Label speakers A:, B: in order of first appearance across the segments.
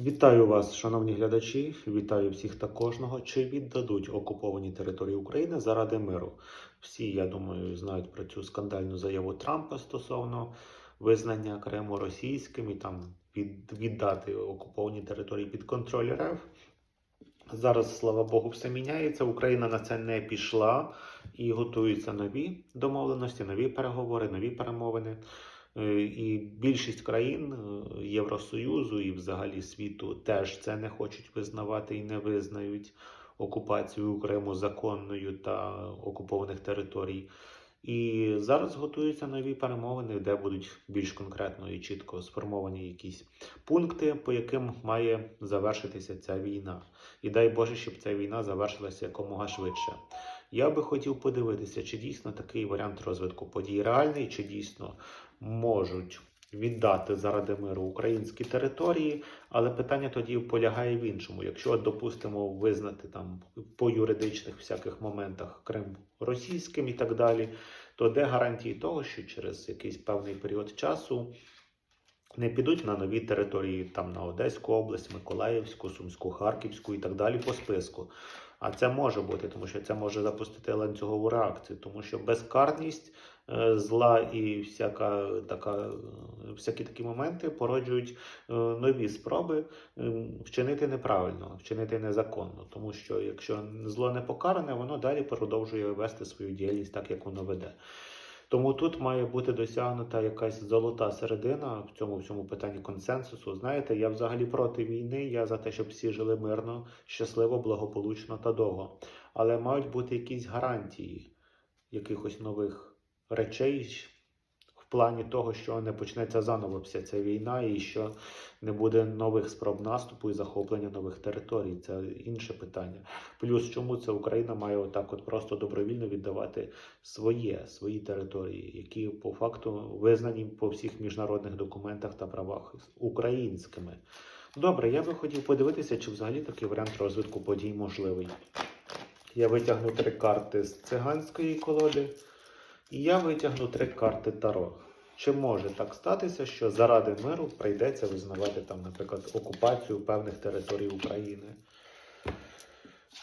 A: Вітаю вас, шановні глядачі. Вітаю всіх та кожного. Чи віддадуть окуповані території України заради миру? Всі, я думаю, знають про цю скандальну заяву Трампа стосовно визнання Криму російським і там від, віддати окуповані території під контроль РФ. Зараз, слава Богу, все міняється. Україна на це не пішла і готуються нові домовленості, нові переговори, нові перемовини. Е, І більшість країн е, Євросоюзу і взагалі світу теж це не хочуть визнавати і не визнають окупацію Криму законною та окупованих територій. І зараз готуються нові перемовини, де будуть більш конкретно і чітко сформовані якісь пункти, по яким має завершитися ця війна. І дай Боже, щоб ця війна завершилася якомога швидше. Я би хотів подивитися, чи дійсно такий варіант розвитку подій реальний, чи дійсно можуть віддати заради миру українські території, але питання тоді полягає в іншому. Якщо, допустимо, визнати там по юридичних всяких моментах Крим російським і так далі, то де гарантії того, що через якийсь певний період часу не підуть на нові території, там на Одеську область, Миколаївську, Сумську, Харківську і так далі по списку. А це може бути, тому що це може запустити ланцюгову реакцію, тому що безкарність е, зла і всяка така, всякі такі моменти породжують е, нові спроби е, вчинити неправильно, вчинити незаконно. Тому що якщо зло не покаране, воно далі продовжує вести свою діяльність так, як воно веде. Тому тут має бути досягнута якась золота середина в цьому всьому питанні консенсусу. Знаєте, я взагалі проти війни. Я за те, щоб всі жили мирно, щасливо, благополучно та довго. Але мають бути якісь гарантії якихось нових речей плані того, що не почнеться заново вся ця війна, і що не буде нових спроб наступу і захоплення нових територій. Це інше питання. Плюс, чому це Україна має отак, от просто добровільно віддавати своє, свої території, які по факту визнані по всіх міжнародних документах та правах українськими. Добре, я би хотів подивитися, чи взагалі такий варіант розвитку подій можливий. Я витягну три карти з циганської колоди, і я витягну три карти Таро. Чи може так статися, що заради миру прийдеться визнавати там, наприклад, окупацію певних територій України?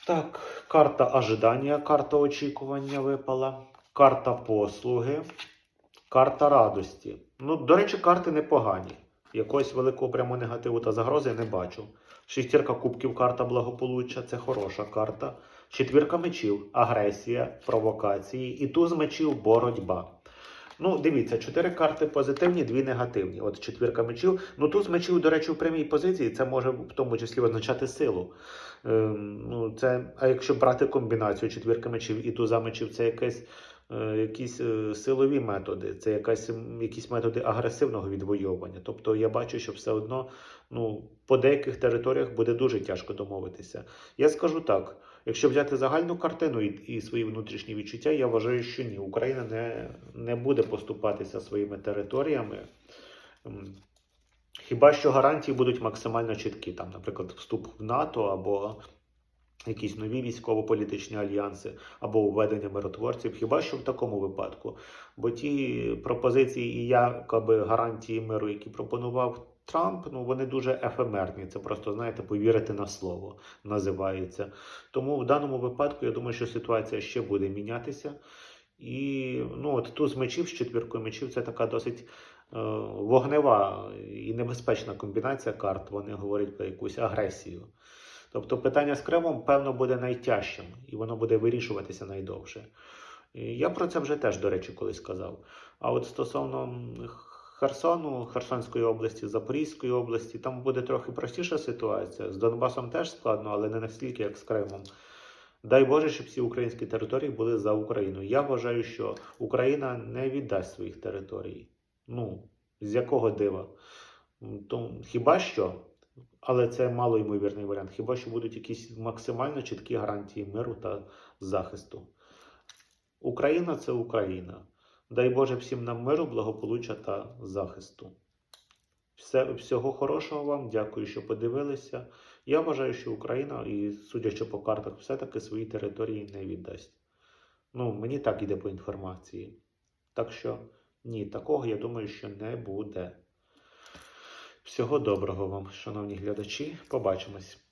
A: Так, карта ожидання, карта очікування випала, карта послуги, карта радості. Ну, до речі, карти непогані. Якогось великого прямо негативу та загрози не бачу. Шістірка кубків, карта благополуччя це хороша карта. Четвірка мечів, агресія, провокації і туз мечів боротьба. Ну, дивіться, чотири карти позитивні, дві негативні. От четвірка мечів. Ну тут мечів, до речі, у прямій позиції це може в тому числі означати силу. Ем, ну, це, а якщо брати комбінацію четвірка мечів і туза мечів, це якесь, е, якісь е, силові методи, це якась, якісь методи агресивного відвоювання. Тобто я бачу, що все одно ну, по деяких територіях буде дуже тяжко домовитися. Я скажу так: якщо взяти загальну картину і, і свої внутрішні відчуття, я вважаю, що ні, Україна не, не буде поступатися своїми територіями. Хіба що гарантії будуть максимально чіткі, там, наприклад, вступ в НАТО або якісь нові військово-політичні альянси, або введення миротворців, хіба що в такому випадку. Бо ті пропозиції і якоби гарантії миру, які пропонував Трамп, ну вони дуже ефемерні. Це просто, знаєте, повірити на слово називається. Тому в даному випадку я думаю, що ситуація ще буде мінятися. І ну, от туз мечів з четвіркою мечів це така досить е, вогнева і небезпечна комбінація карт. Вони говорять про якусь агресію. Тобто питання з Кримом, певно, буде найтяжчим, і воно буде вирішуватися найдовше. Я про це вже теж, до речі, колись казав. А от стосовно Херсону, Херсонської області, Запорізької області, там буде трохи простіша ситуація. З Донбасом теж складно, але не настільки, як з Кримом. Дай Боже, щоб всі українські території були за Україною. Я вважаю, що Україна не віддасть своїх територій. Ну, з якого дива? То, хіба що, але це малоймовірний варіант, хіба що будуть якісь максимально чіткі гарантії миру та захисту. Україна це Україна. Дай Боже всім нам миру, благополуччя та захисту. Все, всього хорошого вам, дякую, що подивилися. Я вважаю, що Україна, і судячи по картах, все-таки свої території не віддасть. Ну, мені так іде по інформації. Так що ні, такого я думаю, що не буде. Всього доброго вам, шановні глядачі. Побачимось.